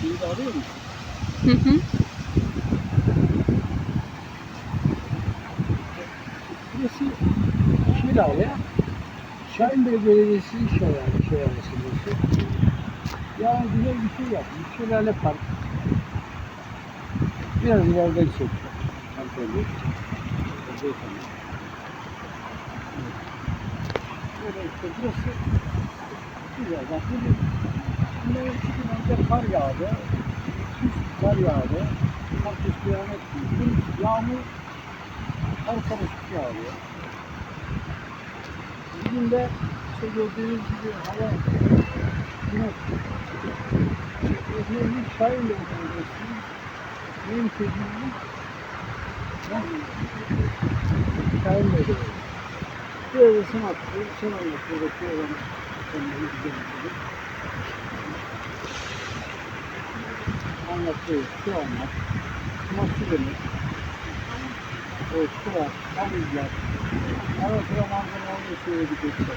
Şimdi arıyor musun? Hı hı. Burası Şelale. Şahinbey Belediyesi Şelale, Şelalesi burası. Yani güzel bir şey yapmış. Şelale Park. Biraz ileriden çek. Hanımefendi. Böyle işte burası güzel. Bak bugün bundan iki gün önce kar yağdı. Kar yağdı. Herkes kıyamet gibi. Yağmur her karışık yağıyor. Bugün de işte gördüğünüz gibi hava güneş. Özlemlik Şahin de oturuyorsun. Benim sözümlü Şahin Bey da sen attı, sen anlat buradaki olan güzel bir Anlatıyor, şu anlat. Nasıl demek? O sıra, temizler. Ara sıra manzaralarını söyledik işte.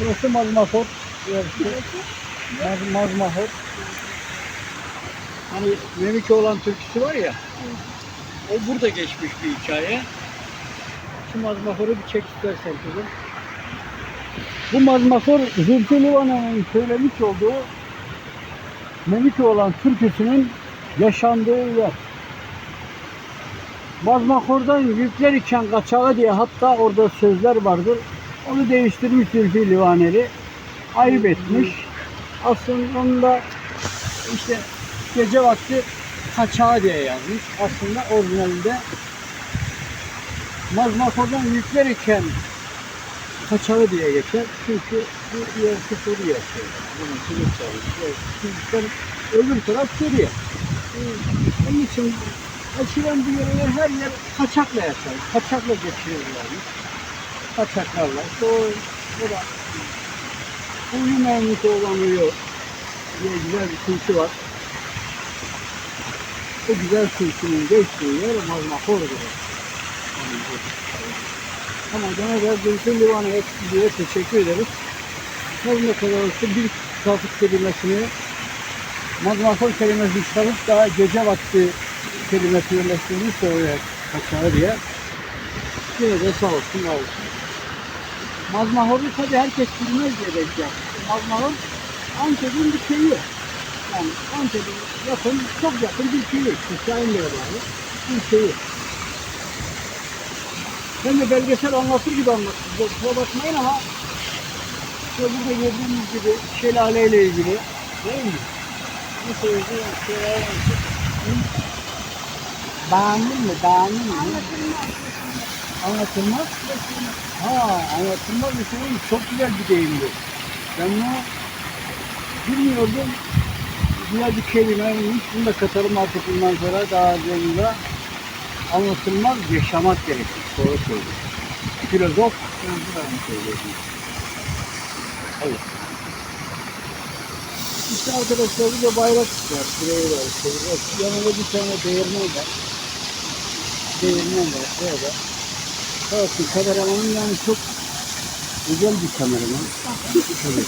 Burası Mazmahot. Burası Maz, Mazmahot. Hani Memike olan türküsü var ya. O burada geçmiş bir hikaye. Şu Mazmahor'u bir çek istersen kızım. Bu Mazmahor Zülfü Livaneli'nin söylemiş olduğu Memike olan türküsünün yaşandığı yer. Mazmakor'dan yükler iken kaçağı diye hatta orada sözler vardır. Onu değiştirmiş Zülfü Livaneli. Ayıp etmiş. Aslında işte gece vakti kaçağı diye yazmış. Aslında orijinalinde Mazmakor'dan yükler iken kaçağı diye geçer. Çünkü bu yer sıfır yer. Bunun sınır çalışıyor. Öbür taraf Suriye. Onun için açılan bir yere her yer kaçakla yaşar. Kaçakla geçirirler. Kaçaklarla. O, o da uyu memnun olanıyor diye güzel bir türkü var. O güzel türkünün geçtiği yer Mazmakor'dur. Ama genel olarak Gülsün Livan'a diye teşekkür ederiz. Nazım kadar olsun bir trafik kelimesini Mazmakol kelimesini çıkarıp daha gece vakti kelimesi yerleştirmiş oraya kaçağı diye. Yine de sağ olsun, sağ olsun. Mazmahor'u tabii herkes bilmez diye yaptı. Mazmahor Antep'in bir köyü. Yani Antep'in yakın, çok yakın bir köyü. Şahinli'ye bağlı bir köyü. Ben de belgesel anlatır gibi anlattım. Kusura bakmayın ama işte burada gördüğünüz gibi şelale ile ilgili değil mi? Nasıl yazıyor? Şelale? Beğendin mi? Beğendin mi? Anlatılmaz. Ha, anlatılmaz bir şey. Çok güzel bir deyimdi. Ben bunu bilmiyordum. Güzel bir kelimeymiş. Bunu da katarım artık bundan sonra daha sonra anlatılmaz yaşamak gerekir. Doğru söylüyor. Filozof öldüren söylüyorsun. Evet. İşte arkadaşlar bir de bayrak var. Direği var. Bak, Yanında bir tane değirmen var. Değirmen var. Orada. Bakın kameramanın yani çok güzel bir kameraman. Evet.